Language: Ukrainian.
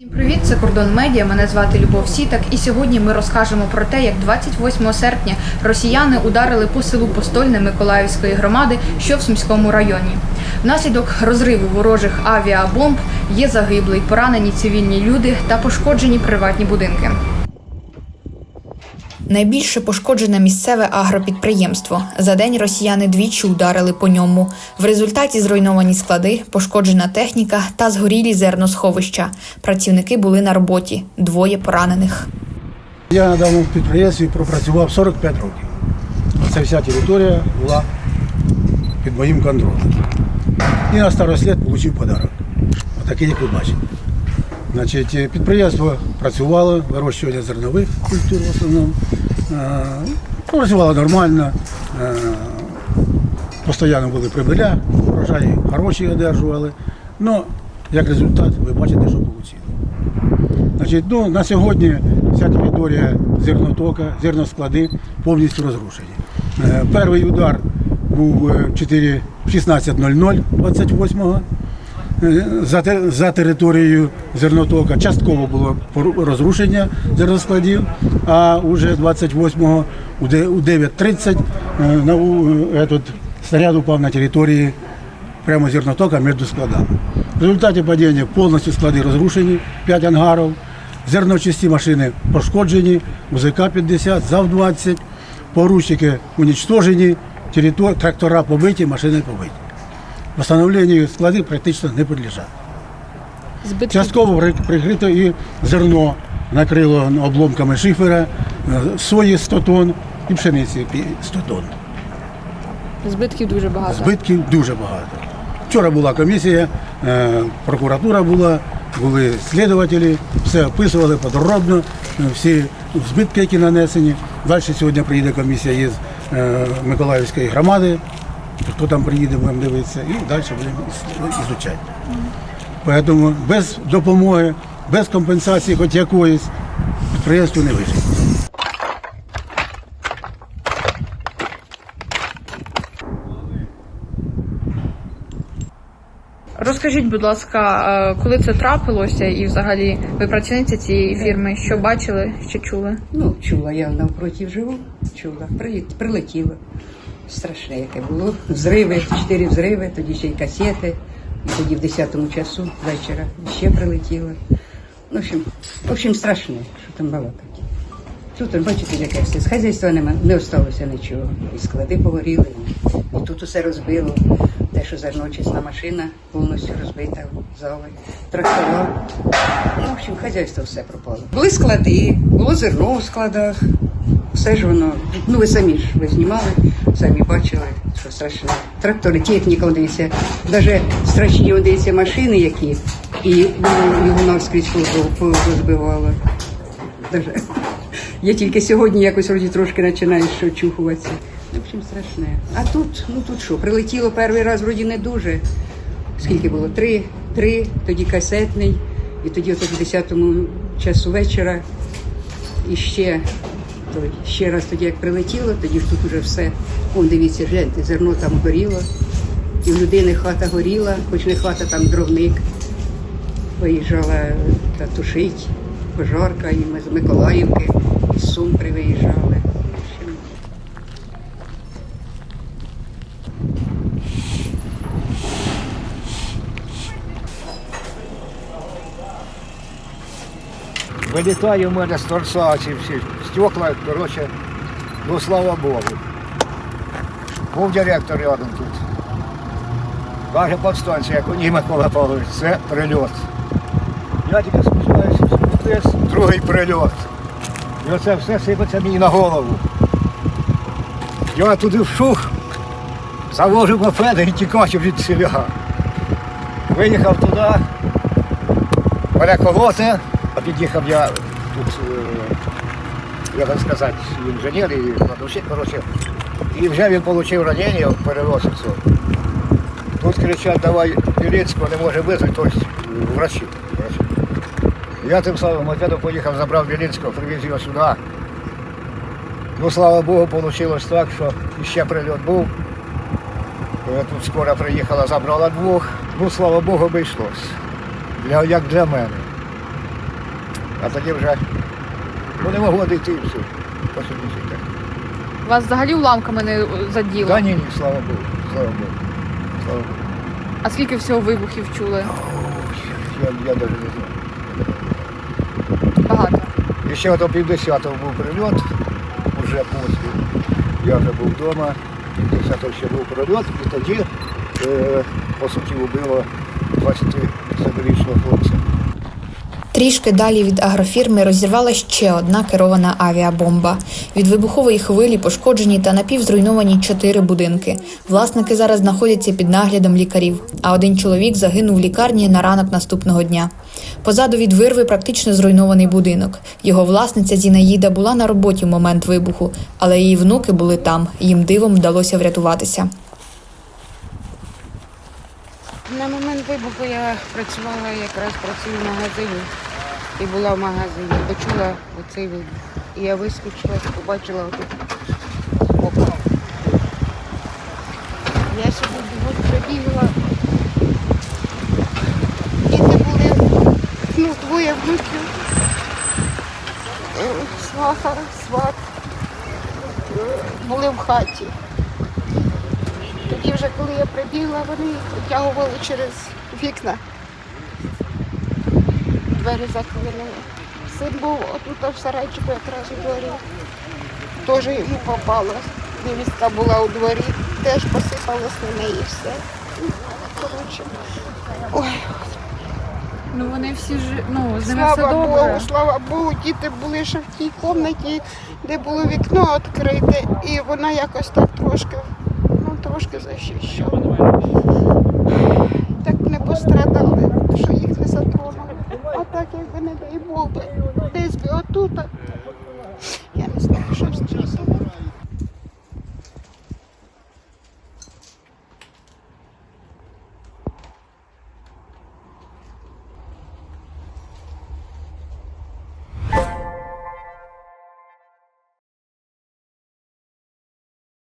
Всім привіт, це Кордон Медіа. Мене звати Любов Сітак. І сьогодні ми розкажемо про те, як 28 серпня росіяни ударили по селу Постольне Миколаївської громади, що в Сумському районі. Внаслідок розриву ворожих авіабомб є загиблий, поранені цивільні люди та пошкоджені приватні будинки. Найбільше пошкоджене місцеве агропідприємство. За день росіяни двічі ударили по ньому. В результаті зруйновані склади, пошкоджена техніка та згорілі зерносховища. Працівники були на роботі, двоє поранених. Я на даному підприємстві пропрацював 45 років. Це вся територія була під моїм контролем. І на старослід отримав подарок. Отакий, як ви бачите. Значить, е, підприємство працювало, вирощування зернових культур в основному. Е, Працювало нормально. е, Постійно були прибиля, врожаї хороші одержували. Ну, як результат, ви бачите, що вийшло. Значить, ну, на сьогодні вся територія зернотока, зерносклади повністю розрушені. Перший удар був е, 4 16.00 28-го. Е, За, за територією зернотока частково було розрушення зерноскладів, а вже 28-го у 9.30 е, е, снаряд упав на території прямо зернотока між складами. В результаті падіння повністю склади розрушені, 5 ангарів, зерночисті машини пошкоджені, УЗК-50, ЗАВ-20, поручники унічтожені, трактора побиті, машини побиті. Встановленню склади практично не підлежать. Частково при- прикрито і зерно накрило обломками шифера, е, сої 100 тонн і пшениці 100 тонн. Збитків дуже багато. Збитків дуже багато. Вчора була комісія, е, прокуратура була, були слідувателі, все описували подробно, е, всі збитки, які нанесені. Далі сьогодні приїде комісія із Миколаївської громади. Хто там приїде, будемо дивитися, і далі будемо ізучати. Тому без допомоги, без компенсації хоч якоїсь, підприємство не виживе. Розкажіть, будь ласка, е, коли це трапилося, і взагалі ви працівниця цієї фірми, що бачили, що чули? Ну, чула, я навпроти живу, чула. Прилет, прилетіло. Страшне, яке було. Взриви, чотири взриви, тоді ще й касети. І тоді в 10 часу вечора ще прилетіло. В общем, в общем, страшне, що там балакати. Тут, бачите, яке все. З хазяйства нема, не осталося нічого. І склади погоріли, і тут усе розбило. Те, що зерночисна машина повністю розбита, зали, трактора. В общем, хазяйство все пропало. Були склади, було зерно в складах. Все ж воно, ну ви самі ж ви знімали, самі бачили, що страшне. Трактори, техніка, он дивіться, навіть страшні он дивіться машини, які, і його, навскрізь розбивало. Даже. Я тільки сьогодні якось вроді трошки починаю що чухуватися. В общем, страшне. А тут, ну тут що, прилетіло перший раз вроді не дуже. Скільки було? Три, три, тоді касетний, і тоді ото в 10 часу вечора. І ще, той, ще раз тоді, як прилетіло, тоді ж тут уже все. Вон, дивіться, гляньте, зерно там горіло. І в людини хата горіла, хоч не хата, там дровник. Виїжджала та тушить, пожарка, і ми з Миколаївки, і з Сум привиїжджали. В общем, Вилітає мене з торца ці всі стекла, коротше, ну слава Богу. Був директор рядом тут. Каже подстанція, як у ній Микола Павлович, це прильот. Я тільки спускаюся вниз, другий прильот. І оце все сипеться мені на голову. Я туди вшух, завожу мопеди і тікаю від селя. Виїхав туди, мене колоти, а під'їхав я тут, е, як вам сказати, інженер і кладовщик, коротше. І вже він отримав ранення в переносицю. Тут кричать, давай Білінського не може визвати, тобто врачі. врачі. Я тим самим мопедом поїхав, забрав Білінського, привіз його сюди. Ну, слава Богу, вийшло так, що ще прильот був. Е, Тут скоро приїхала, забрала двох. Ну, слава Богу, обійшлось. Для, як для мене. А тоді вже ну, не могло дійти і все. По. Вас взагалі уламками не заділо? Та ні, ні, слава Богу, слава Богу. Слава Богу. А скільки всього вибухів чули? Я, я навіть не знаю. Багато. І ще до півдесятого був прильот, уже після. Я вже був вдома, півдесятого ще був прильот, і тоді, е, по суті, убило 27-річного хлопця. Трішки далі від агрофірми розірвала ще одна керована авіабомба. Від вибухової хвилі пошкоджені та напівзруйновані чотири будинки. Власники зараз знаходяться під наглядом лікарів, а один чоловік загинув в лікарні на ранок наступного дня. Позаду від вирви практично зруйнований будинок. Його власниця Зінаїда була на роботі в момент вибуху, але її внуки були там. Їм дивом вдалося врятуватися. На момент вибуху я працювала якраз працюю в магазині і була в магазині. Почула оцей вибух. І я вискочила, побачила отут окна. Я сюди бігом прибігла. Діти були, ну, двоє внуків. Сваха, сват. Були в хаті. Тоді вже, коли я прибігла, вони витягували через вікна. Двері заклинули. Син був отут в сарайчику якраз у дворі. Теж йому попало. Невістка була у дворі, теж посипалось на неї все. Коротше. Ой, Ну вони всі ж ну з ними слава все добре. Богу, слава Богу, діти були ще в тій кімнаті, де було вікно відкрите, і вона якось так трошки, ну трошки захищала. Так не пострадали, що їх не затронули. А так, якби не дай Бог, десь би отут, я не знаю, що з сталося.